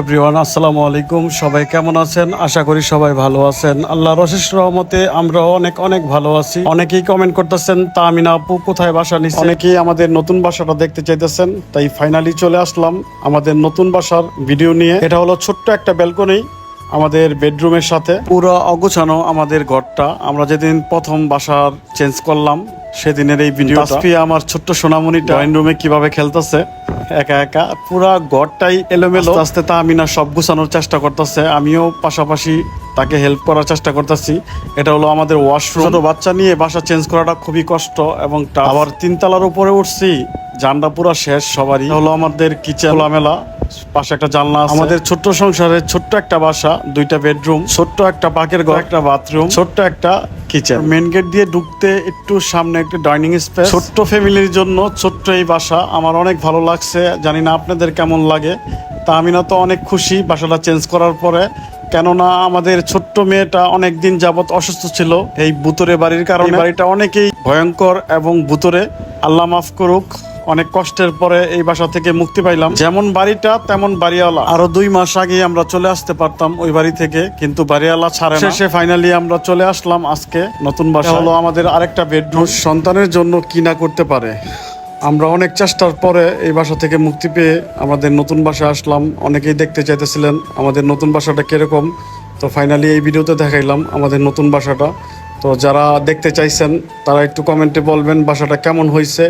Everyone, আসসালামু আলাইকুম। সবাই কেমন আছেন? আশা করি সবাই ভালো আছেন। আল্লাহ অশেষ রহমতে আমরা অনেক অনেক ভালো আছি। অনেকেই কমেন্ট করতেছেন তামিনা আপু কোথায় বাসা নিচ্ছে অনেকেই আমাদের নতুন বাসাটা দেখতে চাইতেছেন, তাই ফাইনালি চলে আসলাম আমাদের নতুন বাসার ভিডিও নিয়ে। এটা হলো ছোট্ট একটা ব্যালকনি আমাদের বেডরুমের সাথে। পুরো অগোছানো আমাদের ঘরটা। আমরা যেদিন প্রথম বাসার চেঞ্জ করলাম, সেদিনের এই ভিডিও আমার ছোট্ট সোনামণিটা ড্রয়িং রুমে কীভাবে খেলতেছে, একা একা। পুরা ঘরটাই এলোমেলো। আস্তে তা আমি না সব গুছানোর চেষ্টা করতেছে। আমিও পাশাপাশি তাকে হেল্প করার চেষ্টা করতেছি। এটা হলো আমাদের ওয়াশরুম ছোট বাচ্চা নিয়ে বাসা চেঞ্জ করাটা খুবই কষ্ট এবং। আবার তিনতলার উপরে উঠছি জানটা পুরো শেষ, সবারই। হলো আমাদের কিচেন খোলামেলা। পাশে একটা জানলা আছে। আমাদের ছোট্ট সংসারে ছোট্ট একটা বাসা দুইটা বেডরুম ছোট্ট একটা পাকের ঘর একটা বাথরুম ছোট্ট একটা কিচেন। মেন গেট দিয়ে ঢুকতে একটু সামনে একটা ডাইনিং স্পেস। ছোট্ট ফ্যামিলির জন্য ছোট্ট এই বাসা আমার অনেক ভালো লাগছে। জানি না আপনাদের কেমন লাগে। তা আমি না তো অনেক খুশি বাসাটা চেঞ্জ করার পরে। কেননা আমাদের ছোট্ট মেয়েটা অনেক দিন যাবত অসুস্থ ছিল। এই বুতরে বাড়ির কারণে। বাড়িটা অনেকেই ভয়ঙ্কর এবং বুতরে আল্লাহ মাফ করুক। অনেক কষ্টের পরে এই বাসা থেকে মুক্তি পাইলাম। যেমন বাড়িটা তেমন বাড়িওয়ালা। আরও দুই মাস আগে আমরা চলে আসতে পারতাম ওই বাড়ি থেকে কিন্তু বাড়িওয়ালা ছাড়ে শেষে ফাইনালি আমরা চলে আসলাম আজকে নতুন বাসা। হলো আমাদের আরেকটা বেডরুম সন্তানের জন্য কি না করতে পারে? আমরা অনেক চেষ্টার পরে এই বাসা থেকে মুক্তি পেয়ে আমাদের নতুন বাসা আসলাম। অনেকেই দেখতে চাইতেছিলেন আমাদের নতুন বাসাটা কীরকম। তো ফাইনালি এই ভিডিওতে দেখাইলাম আমাদের নতুন বাসাটা। তো যারা দেখতে চাইছেন, তারা একটু কমেন্টে বলবেন বাসাটা কেমন হয়েছে।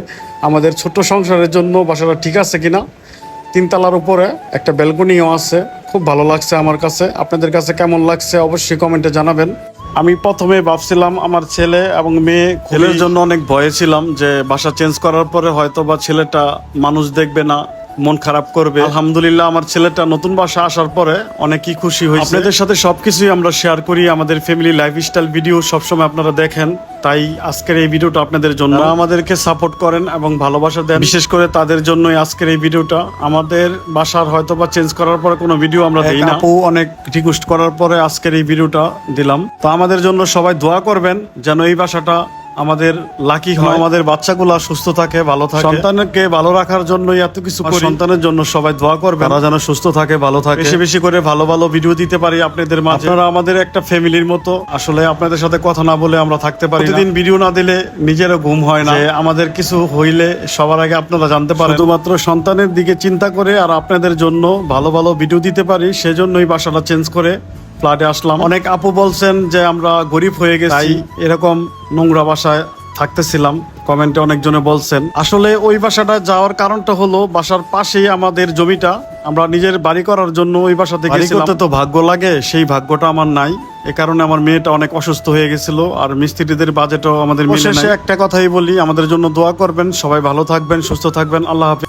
আমাদের ছোট্ট সংসারের জন্য বাসাটা ঠিক আছে কিনা? তিনতলার উপরে একটা ব্যালকনিও আছে, খুব ভালো লাগছে আমার কাছে। আপনাদের কাছে কেমন লাগছে অবশ্যই কমেন্টে জানাবেন। আমি প্রথমে ভাবছিলাম আমার ছেলে এবং মেয়ে ছেলের জন্য অনেক ভয়ে ছিলাম যে বাসা চেঞ্জ করার পরে হয়তো বা ছেলেটা মানুষ দেখবে না। মন খারাপ করবে। আলহামদুলিল্লাহ আমার ছেলেটা নতুন বাসা আসার পরে অনেকই খুশি হয়েছে। আপনাদের সাথে সবকিছুই আমরা শেয়ার করি আমাদের ফ্যামিলি লাইফস্টাইল ভিডিও সবসময় আপনারা দেখেন। তাই আজকের এই ভিডিওটা আপনাদের জন্য। আমাদেরকে সাপোর্ট করেন এবং ভালোবাসা দেন। বিশেষ করে তাদের জন্যই আজকের এই ভিডিওটা। আমাদের বাসার হয়তো বা চেঞ্জ করার পরে কোনো ভিডিও আমরা দিই না। আপু অনেক রিকোয়েস্ট করার পরে আজকের এই ভিডিওটা দিলাম। তো আমাদের জন্য সবাই দোয়া করবেন যেন এই বাসাটা আমাদের লাকি হয়। আমাদের বাচ্চাগুলো সুস্থ থাকে ভালো থাকে। সন্তানকে ভালো রাখার জন্য এত কিছু করি। সন্তানের জন্য সবাই দোয়া করবে তারা যেন সুস্থ থাকে ভালো থাকে। বেশি বেশি করে ভালো ভালো ভিডিও দিতে পারি আপনাদের মাঝে। আপনারা আমাদের একটা ফ্যামিলির মতো। আসলে আপনাদের সাথে কথা না বলে আমরা থাকতে পারি প্রতিদিন ভিডিও না দিলে নিজেরও ঘুম হয় না। আমাদের কিছু হইলে সবার আগে আপনারা জানতে পারেন। শুধুমাত্র সন্তানের দিকে চিন্তা করে আর আপনাদের জন্য ভালো ভালো ভিডিও দিতে পারি সেজন্যই বাসাটা চেঞ্জ করে ফ্ল্যাটে আসলাম। অনেক আপু বলছেন যে আমরা গরিব হয়ে গেছি। এরকম নোংরা বাসায় থাকতেছিলাম। কমেন্টে অনেকজনে বলছেন আসলে ওই বাসাটা যাওয়ার কারণটা হলো বাসার পাশেই আমাদের জমিটা। আমরা নিজের বাড়ি করার জন্য ওই বাসাতে গেছিলাম। তো ভাগ্য লাগে সেই ভাগ্যটা আমার নাই। এ কারণে আমার মেয়েটা অনেক অসুস্থ হয়ে গেছিল আর মিস্ত্রিদের বাজেটও আমাদের মিলে একটা কথাই বলি আমাদের জন্য দোয়া করবেন। সবাই ভালো থাকবেন সুস্থ থাকবেন। আল্লাহ হাফিজ।